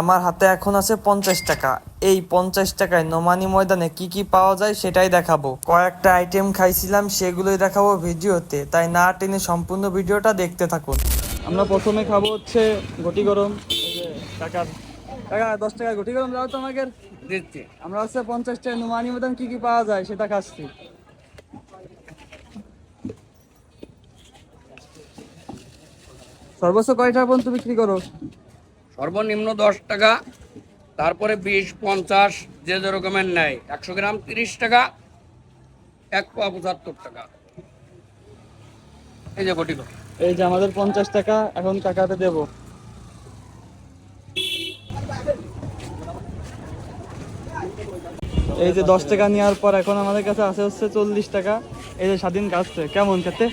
আমার হাতে এখন আছে পঞ্চাশ টাকা। এই পঞ্চাশ টাকায় নোমানি ময়দানে কি কি পাওয়া যায় সেটাই দেখাবো। কয়েকটা আইটেম খাইছিলাম সেগুলোই দেখাবো ভিডিওতে। তাই না টেনে সম্পূর্ণ ভিডিওটা দেখতে থাকুন। আমরা প্রথমে খাব হচ্ছে ঘটি গরম। টাকার টাকা দশ টাকা গটি গরম দাও তো আমাকে দিচ্ছি। আমরা হচ্ছে পঞ্চাশ টাকা নোমানি ময়দান কি কি পাওয়া যায় সেটা খাচ্ছি। সর্বোচ্চ কয়টা পর্যন্ত বিক্রি করো? সর্বনিম্ন দশ টাকা তারপরে বিশ পঞ্চাশ যে যে রকমের নেয়। একশো গ্রাম তিরিশ টাকা এক পা পঁচাত্তর টাকা। এই যে কোটি কোটি এই যে আমাদের পঞ্চাশ টাকা এখন টাকাতে দেব। এই যে দশ টাকা নেওয়ার পর এখন আমাদের কাছে আছে হচ্ছে চল্লিশ টাকা। এই যে স্বাধীন কাটছে কেমন খেতে?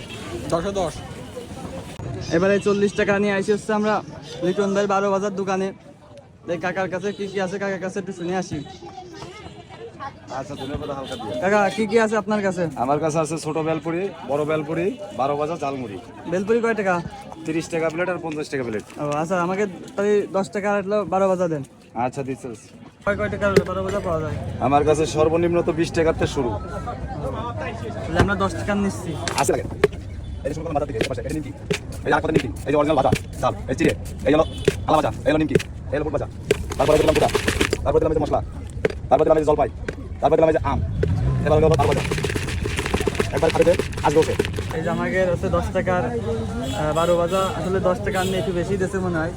দশে দশ। এবারে চল্লিশ টাকা নিয়ে আসি হচ্ছে আমরা লিটন ভাই বারো বাজার দোকানে। কাকার কাছে কি কি আছে? কাকার কাছে একটু শুনে আসি। আচ্ছা কাকা কি কি আছে আপনার কাছে? আমার কাছে আছে ছোট বেলপুরি বড় বেলপুরি বারো বাজা ঝালমুড়ি। বেলপুরি কয় টাকা? তিরিশ টাকা প্লেট আর পঞ্চাশ টাকা প্লেট ও আচ্ছা আমাকে তাহলে দশ টাকা আর বারো দেন। আচ্ছা দিচ্ছি আমার কাছে সর্বনিম্ন তো বিশ টাকার শুরু। আমরা দশ টাকা নিচ্ছি। লাগে। এই যে বাজার থেকে পাশে, এটা নিমকি এই যে আর কথা নিমকি এই যে অরিজিনাল ভাজা চাল এই চিড়ে এই হলো আলা ভাজা এই হলো নিমকি এই হলো ভাজা তারপরে দিলাম কুটা তারপরে দিলাম এই যে মশলা তারপরে দিলাম এই যে জলপাই তারপরে দিলাম এই যে আম এবার হলো তার ভাজা একবার খাবে আজ বসে এই যে আমাকে হচ্ছে দশ টাকার বারো বাজা আসলে দশ টাকা নিয়ে একটু বেশি দিয়েছে মনে হয়।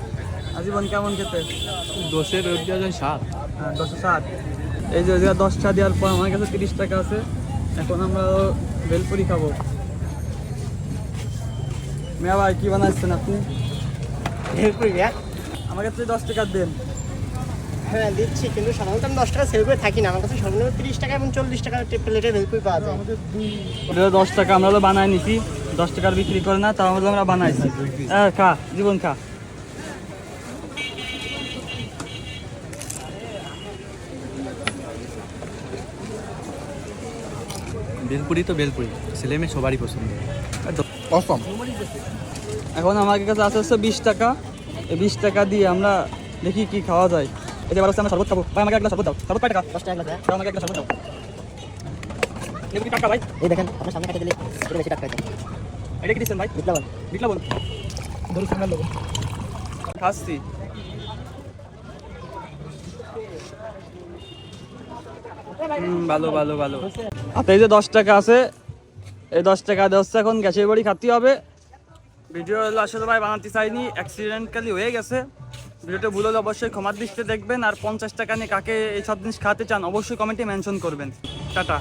আজীবন কেমন খেতে? দশের রোড দেওয়া যায় সাত। হ্যাঁ, ষাট এই যে দশটা দেওয়ার পর আমার কাছে তিরিশ টাকা আছে এখন আমরা বেলপুরি খাব। মেয়া ভাই কি বানাচ্ছেন আপনি? আমার কাছে দশ টাকা দেন। হ্যাঁ দিচ্ছি কিন্তু সাধারণত আমি দশ টাকা সেল করে থাকি না। আমার কাছে সর্বনিম্ন তিরিশ টাকা এবং চল্লিশ টাকা প্লেটে ভেলপুরি পাওয়া যায়। ওটা দশ টাকা আমরা তো বানাই নিছি। দশ টাকার বিক্রি করে না তার মধ্যে আমরা বানাইছি। হ্যাঁ খা জীবন খা। বেলপুরি তো বেলপুরি। ছেলে মেয়ে সবারই পছন্দ। অসম এখন আমার কাছে আছে হচ্ছে বিশ টাকা। এই বিশ টাকা দিয়ে আমরা দেখি কি খাওয়া যায়। এবার হচ্ছে আমরা শরবত খাব। ভাই আমাকে একটা শরবত দাও। শরবত কয় টাকা? দশ টাকা লাগবে। আমাকে একটা শরবত দাও। লেবু কি টাকা ভাই? এই দেখেন আপনার সামনে কাটে দিলে এটা বেশি টাকা আছে এটা কি দিচ্ছেন ভাই? বিপ্লব বিটলা বল। ধরুন সামনে লোক। খাচ্ছি। ভালো ভালো ভালো। এই যে দশ টাকা আছে এই দশ টাকা হচ্ছে এখন গ্যাসের বাড়ি খাতে হবে। ভিডিও আসলে ভাই বানাতে চাইনি অ্যাক্সিডেন্টালি হয়ে গেছে। ভিডিওটা ভুল হলে অবশ্যই ক্ষমার দৃষ্টিতে দেখবেন, আর পঞ্চাশ টাকা নিয়ে কাকে এই সব জিনিস খাতে চান অবশ্যই কমেন্টে মেনশন করবেন। টাটা।